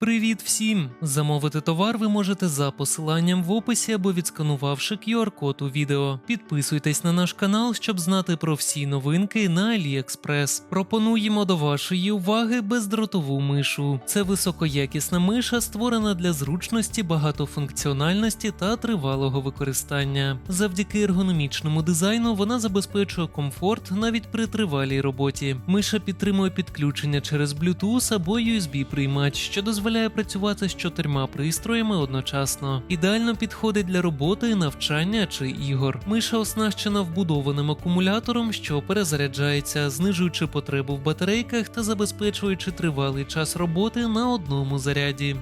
Привіт всім! Замовити товар ви можете за посиланням в описі або відсканувавши QR-код у відео. Підписуйтесь на наш канал, щоб знати про всі новинки на AliExpress. Пропонуємо до вашої уваги бездротову мишу. Це високоякісна миша, створена для зручності, багатофункціональності та тривалого використання. Завдяки ергономічному дизайну вона забезпечує комфорт навіть при тривалій роботі. Миша підтримує підключення через Bluetooth або USB-приймач, що дозволяє працювати з чотирма пристроями одночасно. Ідеально підходить для роботи, навчання чи ігор. Миша оснащена вбудованим акумулятором, що перезаряджається, знижуючи потребу в батарейках та забезпечуючи тривалий час роботи на одному заряді.